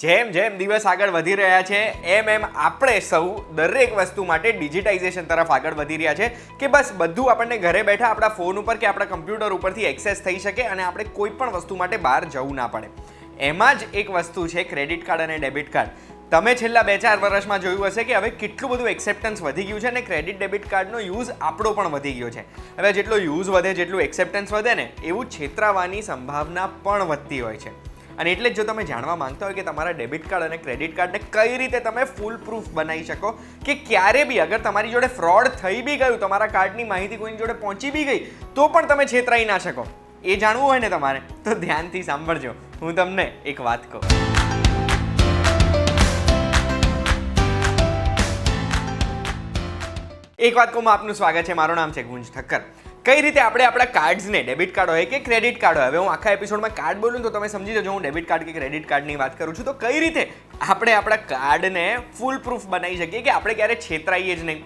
જેમ જેમ દિવસ આગળ વધી રહ્યા છે, એમ એમ આપણે સૌ દરેક વસ્તુ માટે ડિજિટાઇઝેશન તરફ આગળ વધી રહ્યા છે કે બસ બધું આપણને ઘરે બેઠા આપણા ફોન ઉપર કે આપણા કમ્પ્યુટર ઉપરથી એક્સેસ થઈ શકે અને આપણે કોઈ પણ વસ્તુ માટે બહાર જવું ના પડે. એમાં જ એક વસ્તુ છે ક્રેડિટ કાર્ડ અને ડેબિટ કાર્ડ તમે છેલ્લા બે ચાર વર્ષમાં જોયું હશે કે હવે કેટલું બધું એક્સેપ્ટન્સ વધી ગયું છે અને ક્રેડિટ ડેબિટ કાર્ડનો યુઝ આપણો પણ વધી ગયો છે. હવે જેટલો યુઝ વધે, જેટલું એક્સેપ્ટન્સ વધે ને એવું છેતરાવાની સંભાવના પણ વધતી હોય છે. અને એટલે જ તમે જાણવા માંગતા હોય કે તમારા ડેબિટ કાર્ડ અને ક્રેડિટ કાર્ડને કઈ રીતે તમે ફૂલ પ્રૂફ બનાવી શકો, કે ક્યારે બી અગર તમારી જોડે ફ્રોડ થઈ બી ગયું, તમારા કાર્ડની માહિતી કોઈની જોડે પહોંચી બી ગઈ, તો પણ તમે છેતરાઈ ના શકો. એ જાણવું હોય ને તમારે, તો ધ્યાનથી સાંભળજો. હું તમને એક વાત કહું. એક વાત કહું આપનું સ્વાગત છે. મારું નામ છે ગુંજ ઠક્કર. કઈ રીતે આપણે આપણા કાર્ડ્સને, ડેબિટ કાર્ડ હોય કે ક્રેડિટ કાર્ડ હોય? હવે હું આખા એપિસોડમાં કાર્ડ બોલું તો તમે સમજી જજો, હું ડેબિટ કાર્ડ કે ક્રેડિટ કાર્ડની વાત કરું છું. તો કઈ રીતે આપણે આપણા કાર્ડને ફૂલ પ્રૂફ બનાવી શકીએ કે આપણે ક્યારે છેતરાઈએ જ નહીં?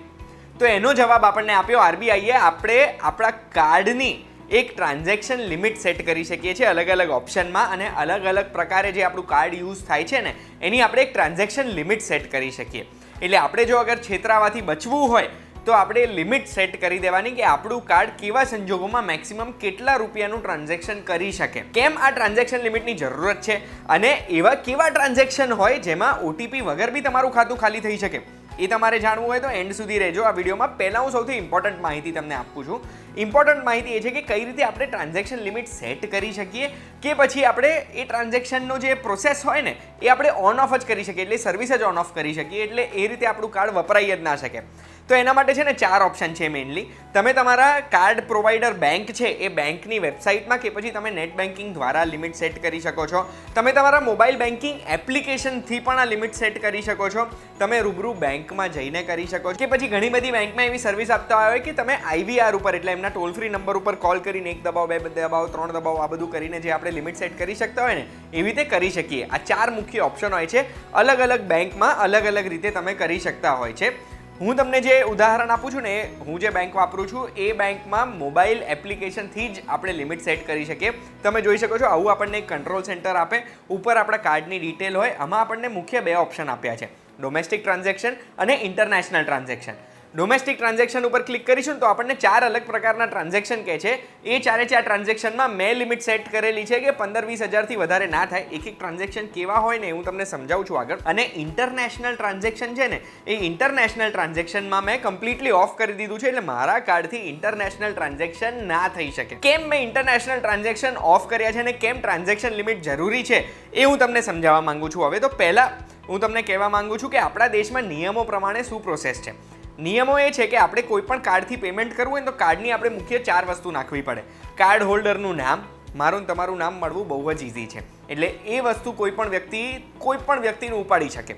તો એનો જવાબ આપણને આપ્યો આરબીઆઈએ. આપણે આપણા કાર્ડની એક ટ્રાન્ઝેક્શન લિમિટ સેટ કરી શકીએ છીએ અલગ અલગ ઓપ્શનમાં અને અલગ અલગ પ્રકારે જે આપણું કાર્ડ યુઝ થાય છે ને, એની આપણે એક ટ્રાન્ઝેક્શન લિમિટ સેટ કરી શકીએ. એટલે આપણે જો અગર છેતરાવાથી બચવું હોય તો આપણે લિમિટ સેટ કરી દેવાની કે આપણું કાર્ડ કેવા સંજોગોમાં મેક્સિમમ કેટલા રૂપિયાનું ટ્રાન્ઝેક્શન કરી શકે. કેમ આ ટ્રાન્ઝેક્શન લિમિટની જરૂરત છે અને એવા કેવા ટ્રાન્ઝેક્શન હોય જેમાં ઓટીપી વગર બી તમારું ખાતું ખાલી થઈ શકે? એ તમારે જાણવું હોય તો એન્ડ સુધી રહેજો. આ વિડીયોમાં પહેલાં હું સૌથી ઇમ્પોર્ટન્ટ માહિતી તમને આપું છું. ઇમ્પોર્ટન્ટ માહિતી એ છે કે કઈ રીતે આપણે ટ્રાન્ઝેક્શન લિમિટ સેટ કરી શકીએ કે પછી આપણે એ ટ્રાન્ઝેક્શનનો જે પ્રોસેસ હોય ને, એ આપણે ઓન ઓફ જ કરી શકીએ. એટલે સર્વિસ જ ઓન ઓફ કરી શકીએ. એટલે એ રીતે આપણું કાર્ડ વપરાઈ જ ના શકે. તો એના માટે છે ને ચાર ઓપ્શન છે મેઇનલી તમે તમારા કાર્ડ પ્રોવાઈડર બેંક છે, એ બેંકની વેબસાઇટમાં કે પછી તમે નેટ બેન્કિંગ દ્વારા લિમિટ સેટ કરી શકો છો. તમે તમારા મોબાઈલ બેન્કિંગ એપ્લિકેશનથી પણ આ લિમિટ સેટ કરી શકો છો. તમે રૂબરૂ બેંકમાં જઈને કરી શકો છો. કે પછી ઘણી બધી બેંકમાં એવી સર્વિસ આપતા હોય કે તમે આઈવીઆર ઉપર, એટલે એમના ટોલ ફ્રી નંબર ઉપર કોલ કરીને એક દબાવ, બે દબાવ, ત્રણ દબાવ, આ બધું કરીને જે આપણે લિમિટ સેટ કરી શકતા હોય ને, એવી રીતે કરી શકીએ. આ ચાર મુખ્ય ઓપ્શન હોય છે. અલગ અલગ બેંકમાં અલગ અલગ રીતે તમે કરી શકતા હોય છે. હું તમને જે ઉદાહરણ આપું છું ને, હું જે બેંક વાપરું છું, એ બેંકમાં મોબાઈલ એપ્લિકેશનથી જ આપણે લિમિટ સેટ કરી શકીએ. તમે જોઈ શકો છો, આવું આપણને એક કંટ્રોલ સેન્ટર આપે. ઉપર આપણા કાર્ડની ડિટેલ હોય, આમાં આપણને મુખ્ય બે ઓપ્શન આપ્યા છે. ડોમેસ્ટિક ટ્રાન્ઝેક્શન અને ઇન્ટરનેશનલ ટ્રાન્ઝેક્શન ડોમેસ્ટિક ટ્રાન્ઝેક્શન ઉપર ક્લિક કરીશું તો આપણને ચાર અલગ પ્રકારના ટ્રાન્ઝેક્શન કહે છે. એ ચારે ચાર ટ્રાન્ઝેક્શનમાં મેં લિમિટ સેટ કરેલી છે કે પંદર વીસ હજારથી વધારે ના થાય. એક એક ટ્રાન્ઝેક્શન કેવા હોય ને હું તમને સમજાવું છું આગળ. અને ઇન્ટરનેશનલ ટ્રાન્ઝેક્શન છે ને, એ ઇન્ટરનેશનલ ટ્રાન્ઝેક્શનમાં મેં કમ્પ્લીટલી ઓફ કરી દીધું છે એટલે મારા કાર્ડથી ઇન્ટરનેશનલ ટ્રાન્ઝેક્શન ના થઈ શકે. કેમ મેં ઇન્ટરનેશનલ ટ્રાન્ઝેક્શન ઓફ કર્યા છે અને કેમ ટ્રાન્ઝેક્શન લિમિટ જરૂરી છે એ હું તમને સમજાવવા માંગુ છું. હવે તો પહેલાં હું તમને કહેવા માંગુ છું કે આપણા દેશમાં નિયમો પ્રમાણે શું પ્રોસેસ છે? નિયમો એ છે કે આપણે કોઈ પણ કાર્ડથી પેમેન્ટ કરવું હોય તો કાર્ડની આપણે મુખ્ય ચાર વસ્તુ નાખવી પડે. કાર્ડ હોલ્ડરનું નામ, મારું તમારું નામ મળવું બહુ જ ઇઝી છે. એટલે એ વસ્તુ કોઈ પણ વ્યક્તિ, કોઈ પણ વ્યક્તિને ઉપાડી શકે.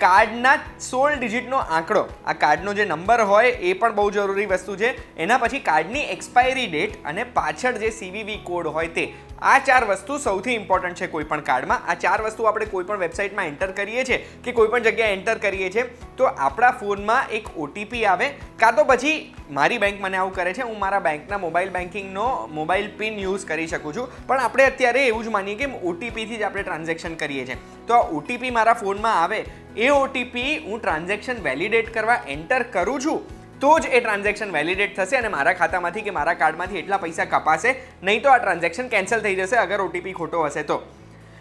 કાર્ડના સોળ ડિજિટનો આંકડો. આ કાર્ડનો જે નંબર હોય એ પણ બહુ જરૂરી વસ્તુ છે. એના પછી કાર્ડની એક્સપાયરી ડેટ અને પાછળ જે સીવીવી કોડ હોય તે. આ ચાર વસ્તુ સૌથી ઇમ્પોર્ટન્ટ છે કોઈપણ કાર્ડમાં. આ ચાર વસ્તુ આપણે કોઈપણ વેબસાઇટમાં એન્ટર કરીએ છીએ કે કોઈપણ જગ્યાએ એન્ટર કરીએ છીએ, તો આપણા ફોનમાં એક ઓટીપી આવે. કાં તો પછી મારી બેંક મને આવું કરે છે. હું મારા બેંકના મોબાઈલ બેન્કિંગનો મોબાઈલ પિન યુઝ કરી શકું છું. પણ આપણે અત્યારે એવું જ માનીએ કે ઓટીપીથી જ આપણે ટ્રાન્ઝેક્શન કરીએ છીએ. તો આ ઓટીપી મારા ફોનમાં આવે. એ ઓટીપી હું ટ્રાન્ઝેક્શન વેલિડેટ કરવા એન્ટર કરું છું, તો જ એ ટ્રાન્ઝેક્શન વેલિડેટ થશે અને મારા ખાતામાંથી કે મારા કાર્ડમાંથી એટલા પૈસા કપાશે, નહીં તો આ ટ્રાન્ઝેક્શન કેન્સલ થઈ જશે અગર ઓટીપી ખોટો હશે તો.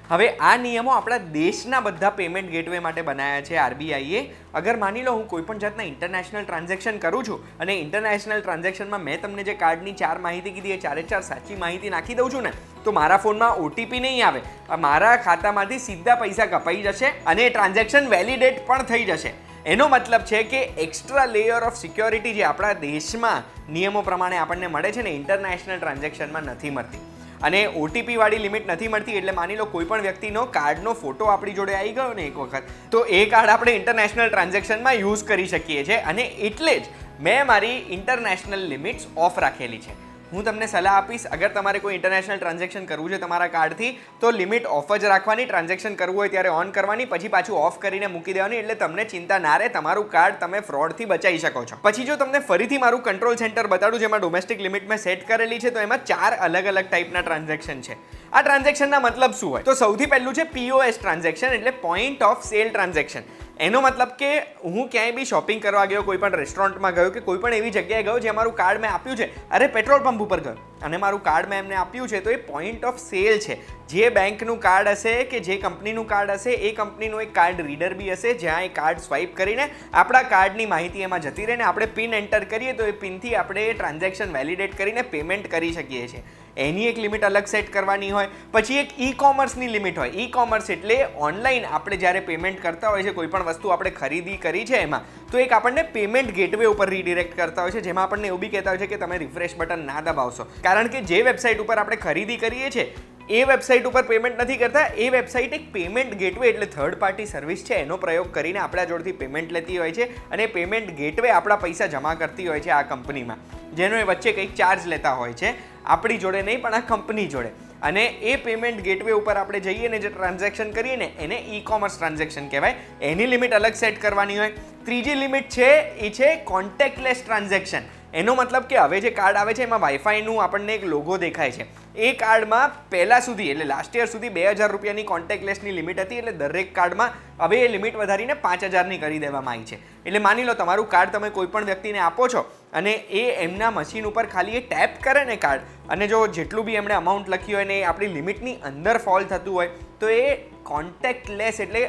હવે આ નિયમો આપણા દેશના બધા પેમેન્ટ ગેટવે માટે બનાવ્યા છે આરબીઆઈએ અગર માની લો હું કોઈપણ જાતના ઇન્ટરનેશનલ ટ્રાન્ઝેક્શન કરું છું અને ઇન્ટરનેશનલ ટ્રાન્ઝેક્શનમાં મેં તમને જે કાર્ડની ચાર માહિતી કીધી એ ચારે ચાર સાચી માહિતી નાખી દઉં છું ને, તો મારા ફોનમાં ઓટીપી નહીં આવે. મારા ખાતામાંથી સીધા પૈસા કપાઈ જશે અને ટ્રાન્ઝેક્શન વેલિડેટ પણ થઈ જશે. એનો મતલબ છે કે એક્સ્ટ્રા લેયર ઓફ સિક્યોરિટી જે આપણા દેશમાં નિયમો પ્રમાણે આપણને મળે છે ને ઇન્ટરનેશનલ ટ્રાન્ઝેક્શનમાં નથી મળતી. અને ઓટીપી વાળી લિમિટ નથી મળતી એટલે માની લો કોઈ પણ વ્યક્તિનો કાર્ડનો ફોટો આપણી જોડે આવી ગયો ને એક વખત, તો એ કાર્ડ આપણે ઇન્ટરનેશનલ ટ્રાન્ઝેક્શનમાં યુઝ કરી શકીએ છીએ. અને એટલે જ મેં મારી ઇન્ટરનેશનલ લિમિટ્સ ઓફ રાખેલી છે. હું તમને સલાહ આપીશ, અગર તમારે કોઈ ઇન્ટરનેશનલ ટ્રાન્ઝેક્શન કરવું છે તમારા કાર્ડથી, તો લિમિટ ઓફ જ રાખવાની ટ્રાન્ઝેક્શન કરવું હોય ત્યારે ઓન કરવાની, પછી પાછું ઓફ કરીને મૂકી દેવાની, એટલે તમને ચિંતા ના રહે, તમારું કાર્ડ તમે ફ્રોડથી બચાવી શકો છો. પછી જો તમને ફરીથી મારું કંટ્રોલ સેન્ટર બતાડું, જેમાં ડોમેસ્ટિક લિમિટ મેં સેટ કરેલી છે, તો એમાં ચાર અલગ અલગ ટાઈપના ટ્રાન્ઝેક્શન છે. આ ટ્રાન્ઝેક્શનના મતલબ શું હોય? તો સૌથી પહેલું છે પીઓએસ ટ્રાન્ઝેક્શન એટલે પોઈન્ટ ઓફ સેલ ટ્રાન્ઝેક્શન એનો મતલબ કે હું ક્યાંય બી શોપિંગ કરવા ગયો, કોઈ પણ રેસ્ટોરન્ટમાં ગયો કે કોઈ પણ એવી જગ્યાએ ગયો જે મારું કાર્ડ મેં આપ્યું છે. અરે પેટ્રોલ પંપ ઉપર ગયો. અને મારું કાર્ડ મેં એમને આપ્યું છે તો એ પોઈન્ટ ઓફ સેલ છે. જે બેંકનું કાર્ડ હશે કે જે કંપનીનું કાર્ડ હશે, એ કંપનીનું એક કાર્ડ રીડર બી હશે, જ્યાં એ કાર્ડ સ્વાઇપ કરીને આપણા કાર્ડની માહિતી એમાં જતી રહે ને આપણે પિન એન્ટર કરીએ તો એ પિનથી આપણે ટ્રાન્ઝેક્શન વેલિડેટ કરીને પેમેન્ટ કરી શકીએ છીએ. એની એક લિમિટ અલગ સેટ કરવાની હોય. પછી એક ઈ કોમર્સની લિમિટ હોય. ઈ કોમર્સ એટલે ઓનલાઈન આપણે જ્યારે પેમેન્ટ કરતા હોય છે, કોઈ પણ વસ્તુ આપણે ખરીદી કરી છે એમાં, તો એક આપણને પેમેન્ટ ગેટવે ઉપર રીડિરેક્ટ કરતા હોય છે, જેમાં આપણને એવું બી કહેતા હોય છે કે તમે રિફ્રેશ બટન ના દબાવશો. કારણ કે જે વેબસાઇટ ઉપર આપણે ખરીદી કરીએ છીએ, એ વેબસાઇટ ઉપર પેમેન્ટ નથી કરતા. એ વેબસાઇટ એક પેમેન્ટ ગેટવે એટલે થર્ડ પાર્ટી સર્વિસ છે. એનો પ્રયોગ કરીને આપણા જોડથી પેમેન્ટ લેતી હોય છે અને પેમેન્ટ ગેટવે આપણા પૈસા જમા કરતી હોય છે આ કંપનીમાં. જેનો એ વચ્ચે કંઈક ચાર્જ લેતા હોય છે. આપણી જોડે નહીં, પણ આ કંપની જોડે. અને એ પેમેન્ટ ગેટવે ઉપર આપણે જઈએ ને જે ટ્રાન્ઝેક્શન કરીએ ને, એને ઈ કોમર્સ ટ્રાન્ઝેક્શન કહેવાય. એની લિમિટ અલગ સેટ કરવાની હોય. ત્રીજી લિમિટ છે, એ છે કોન્ટેક્ટલેસ ટ્રાન્ઝેક્શન એનો મતલબ કે હવે જે કાર્ડ આવે છે, એમાં વાઈફાઈનું આપણને એક લોગો દેખાય છે. એ કાર્ડમાં પહેલાં સુધી, એટલે લાસ્ટ યર સુધી બે હજાર રૂપિયાની કોન્ટેક્ટલેસની લિમિટ હતી, એટલે દરેક કાર્ડમાં હવે એ લિમિટ વધારીને પાંચ હજારની કરી દેવામાં આવી છે. એટલે માની લો, તમારું કાર્ડ તમે કોઈપણ વ્યક્તિને આપો છો અને એ એમના મશીન ઉપર ખાલી એ ટેપ કરે ને કાર્ડ અને જો જેટલું બી એમણે અમાઉન્ટ લખ્યું હોય ને એ આપણી લિમિટની અંદર ફોલ થતું હોય, તો એ કોન્ટેક્ટલેસ એટલે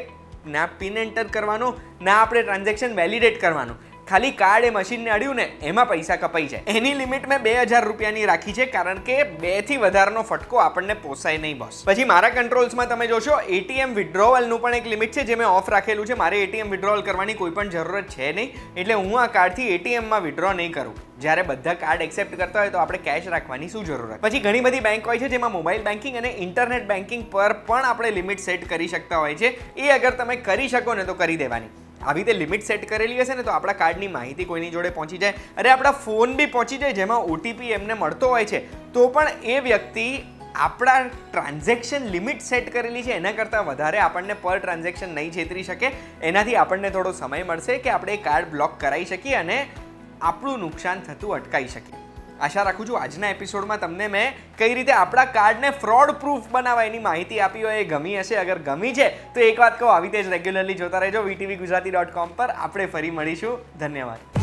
ના પિન એન્ટર કરવાનો, ના આપણે ટ્રાન્ઝેક્શન વેલિડેટ કરવાનું. ખાલી કાર્ડ એ મશીનને અડ્યું ને, એમાં પૈસા કપાઈ જાય. એની લિમિટ મેં બે હજાર રૂપિયાની રાખી છે, કારણ કે બેથી વધારનો ફટકો આપણને પોસાય નહીં બોસ પછી મારા કંટ્રોલ્સમાં તમે જોશો એટીએમ વિડ્રોવલનું પણ એક લિમિટ છે, જે મેં ઓફ રાખેલું છે. મારે એટીએમ વિડ્રોવલ કરવાની કોઈ પણ જરૂરત છે નહીં, એટલે હું આ કાર્ડથી એટીએમમાં વિડ્રો નહીં કરું. જ્યારે બધા કાર્ડ એક્સેપ્ટ કરતા હોય તો આપણે કેશ રાખવાની શું જરૂરત? પછી ઘણી બધી બેંક હોય છે, જેમાં મોબાઈલ બેન્કિંગ અને ઇન્ટરનેટ બેન્કિંગ પર પણ આપણે લિમિટ સેટ કરી શકતા હોય છે. એ અગર તમે કરી શકો ને તો કરી દેવાની. આવી રીતે લિમિટ સેટ કરેલી હશે ને તો આપણા કાર્ડની માહિતી કોઈની જોડે પહોંચી જાય. અરે આપણા ફોન બી પહોંચી જાય જેમાં ઓટીપી એમને મળતો હોય છે. તો પણ એ વ્યક્તિ આપણા ટ્રાન્ઝેક્શન લિમિટ સેટ કરેલી છે. એના કરતાં વધારે આપણને પર ટ્રાન્ઝેક્શન નહીં છેતરી શકે. એનાથી આપણને થોડો સમય મળશે કે આપણે એ કાર્ડ બ્લોક કરાવી શકીએ અને આપણું નુકસાન થતું અટકાવી શકીએ. આશા રાખું છું આજના એપિસોડમાં તમને મેં કઈ રીતે આપણા કાર્ડને ફ્રોડ પ્રૂફ બનાવવા એની માહિતી આપી હોય એ ગમી હશે, અગર ગમી છે, તો એક વાત કહું, આવી રીતે જ રેગ્યુલરલી જોતા રહેજો વીટીવી ગુજરાતી ડોટ કોમ પર. આપણે ફરી મળીશું. ધન્યવાદ.